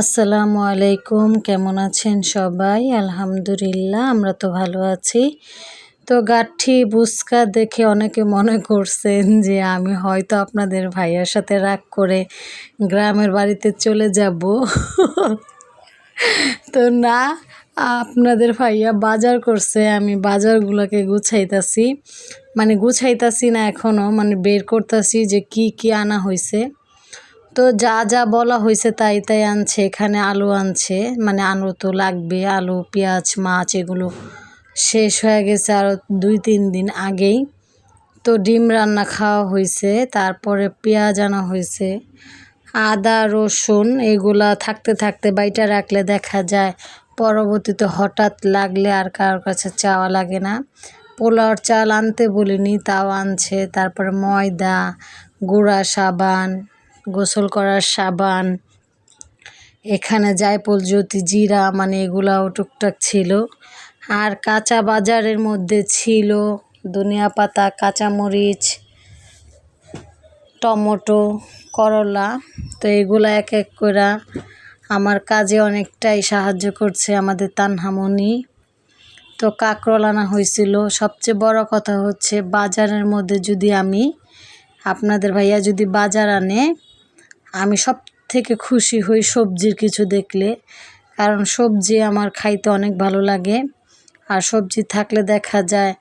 আসসালামু আলাইকুম, কেমন আছেন সবাই? আলহামদুলিল্লাহ, আমরা তো ভালো আছি। তো গাঠি বুসকা দেখে অনেকে মনে করছেন যে আমি হয়তো আপনাদের ভাইয়ার সাথে রাগ করে গ্রামের বাড়িতে চলে যাব। তো না, আপনাদের ভাইয়া বাজার করছে, আমি বাজারগুলোকে গুছাইতাছি। মানে গুছাইতাছি না এখনও মানে বের করতেছি যে কি কি আনা হয়েছে তো যা যা বলা হয়েছে তাই তাই আনছে। এখানে আলু আনছে মানে আলু তো লাগবে। আলু, পেঁয়াজ, মাছ এগুলো শেষ হয়ে গেছে আরও দুই, তিন দিন আগেই। তো ডিম রান্না খাওয়া হয়েছে, তারপরে পেঁয়াজ আনা হয়েছে। আদা, রসুন এগুলা থাকতে থাকতে বাইটা রাখলে দেখা যায় পরবর্তীতে হঠাৎ লাগলে আর কারোর কাছে চাওয়া লাগে না। পোলাওর চাল আনতে বলিনি, তাও আনছে। তারপরে ময়দা, গুঁড়া, সাবান গোসল করার সাবান, এখানে জায়ফল, জ্যোতি, জিরা মানে এগুলাও টুকটাক ছিল। আর কাঁচা বাজারের মধ্যে ছিল ধনিয়া পাতা, কাঁচামরিচ, টমেটো, করলা। তো এগুলো এক এক করে আমার কাজে অনেকটাই সাহায্য করছে আমাদের তানহামনি তো কাঁকরোল আনা হয়েছিল সবচেয়ে বড় কথা হচ্ছে বাজারের মধ্যে যদি আমি, আপনাদের ভাইয়া যদি বাজার আনে আমি সব থেকে খুশি হই সবজির কিছু দেখলে। কারণ সবজি আমার খাইতে অনেক ভালো লাগে। আর সবজি থাকলে দেখা যায়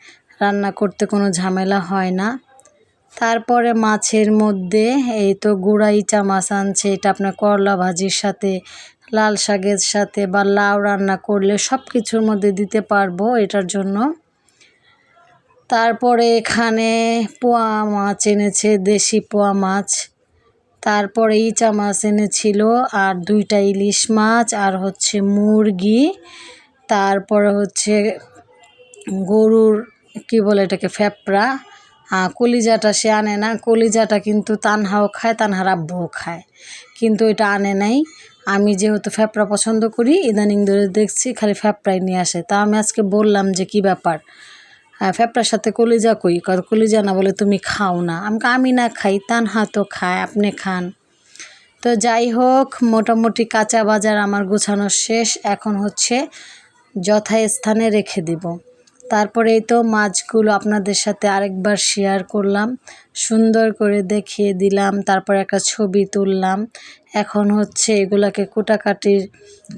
রান্না করতে কোনো ঝামেলা হয় না। তারপরে মাছের মধ্যে এই তো গুঁড়া ইচা মাছ আনছে, এটা আপনার করলা ভাজির সাথে, লাল শাকের সাথে বা লাউ রান্না করলে সব কিছুর মধ্যে দিতে পারব এটার জন্য। তারপরে এখানে পোয়া মাছ এনেছে, দেশি পোয়া মাছ। তারপরে ইচা মাছ এনেছিল আর দুইটা ইলিশ মাছ আর হচ্ছে মুরগি। তারপরে হচ্ছে গরুর কি বলে এটাকে, ফ্যাপড়া। কলিজাটা সে আনে না, কলিজাটা কিন্তু তানহাও খায়, তানহার আব্বুও খায়। কিন্তু এটা আনে নাই। আমি যেহেতু ফ্যাপড়া পছন্দ করি, ইদানিং ধরে দেখছি খালি ফ্যাপড়াই নিয়ে আসে। তা আমি আজকে বললাম যে কি ব্যাপার? ফ্যাপটার সাথে কলিজা কই? কলিজা না বলে তুমি খাও না। আমাকে আমি না খাই, তানহা তো খায়, আপনি খান। তো যাই হোক, মোটামুটি কাঁচা বাজার আমার গোছানো শেষ। এখন হচ্ছে যথাস্থানে রেখে দিব। তারপরে এই তো মাছগুলো আপনাদের সাথে আরেকবার শেয়ার করলাম। সুন্দর করে দেখিয়ে দিলাম, তারপর একটা ছবি তুললাম। এখন হচ্ছে এগুলাকে কুটাকাটি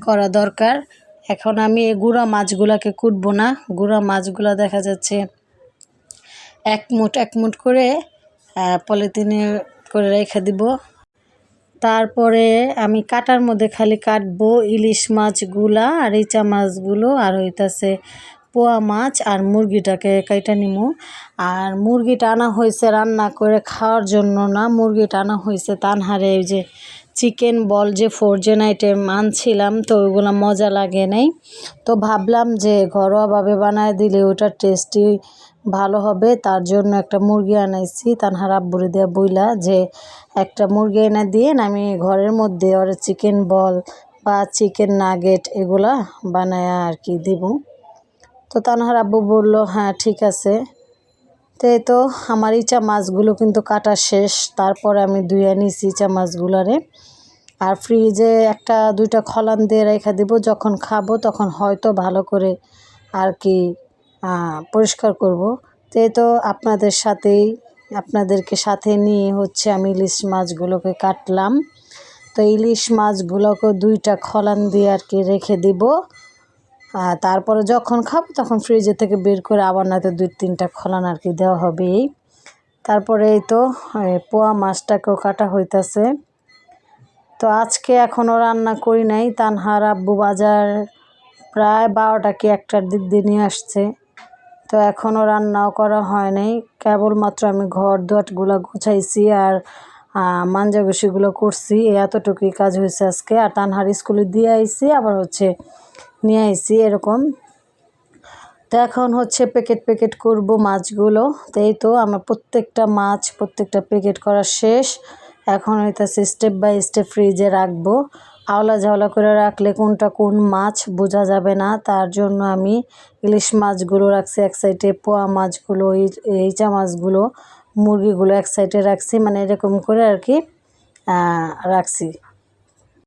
করা দরকার। এখন আমি এই গুঁড়া মাছগুলাকে কুটবো না। গুঁড়া মাছগুলো দেখা যাচ্ছে এক মুঠ করে পলিথিনে করে রেখে দিব। তারপরে আমি কাটার মধ্যে খালি কাটবো ইলিশ মাছগুলা আর ইচা মাছগুলো, আর হইতাছে পোয়া মাছ আর মুরগিটাকে কাইটা নিমু। আর মুরগিটা আনা হয়েছে রান্না করে খাওয়ার জন্য না, মুরগিটা আনা হয়েছে তানহারে ওই যে চিকেন বল যে ফোরজেন আইটেম আনছিলাম তো ওইগুলো মজা লাগে নাই। তো ভাবলাম যে ঘরোয়াভাবে বানায় দিলে ওটার টেস্টি ভালো হবে। তার জন্য একটা মুরগি আনাইছি, তানহার আব্বুরে দেওয়া বইলা যে একটা মুরগি এনে দিয়ে আমি ঘরের মধ্যে ওর চিকেন বল বা চিকেন নাগেট এগুলা বানায় আর কি দেব। তো তানহার আব্বু বলল হ্যাঁ ঠিক আছে। তো এই তো আমার ইচা মাছগুলো কিন্তু কাটা শেষ। তারপরে আমি ধুয়ে নিছি ইচা মাছগুলারে। আর ফ্রিজে একটা, দুইটা খলান দিয়ে রেখে দিব। যখন খাব তখন হয়তো ভালো করে আর কি পরিষ্কার করব। তো এই তো আপনাদের সাথেই, আপনাদেরকে সাথে নিয়ে হচ্ছে আমি ইলিশ মাছগুলোকে কাটলাম। তো ইলিশ মাছগুলোকে দুইটা খলান দিয়ে আর কি রেখে দিব। তারপরে যখন খাব তখন ফ্রিজে থেকে বের করে আবার নয়তো দুই তিনটা খোলান আর কি দেওয়া হবে এই। তারপরে এই তো পোয়া মাছটাকেও কাটা হইতাছে। তো আজকে এখনও রান্না করি নাই। তানহার আব্বু বাজার প্রায় বারোটা কি একটার দিক দিয়ে নিয়ে আসছে। তো এখনও রান্নাও করা হয় নাই। কেবলমাত্র আমি ঘর দোয়াটগুলো গুছাইছি আর মাঞ্জাগুষিগুলো করছি। এতটুকুই কাজ হয়েছে আজকে। আর তানহার স্কুলে দিয়ে আইসি আবার হচ্ছে নিয়ে আইসি এরকম। তো এখন হচ্ছে প্যাকেট প্যাকেট করব মাছগুলো। তো এই তো আমার প্রত্যেকটা মাছ, প্রত্যেকটা প্যাকেট করা শেষ। এখন হইতেছে স্টেপ বাই স্টেপ ফ্রিজে রাখব। আওলা ঝাওলা করে রাখলে কোনটা কোন মাছ বোঝা যাবে না। তার জন্য আমি ইলিশ মাছগুলো রাখছি এক সাইডে পোয়া মাছগুলো ইচা মাছগুলো, মুরগিগুলো এক সাইডে রাখছি। মানে এরকম করে আর কি রাখছি।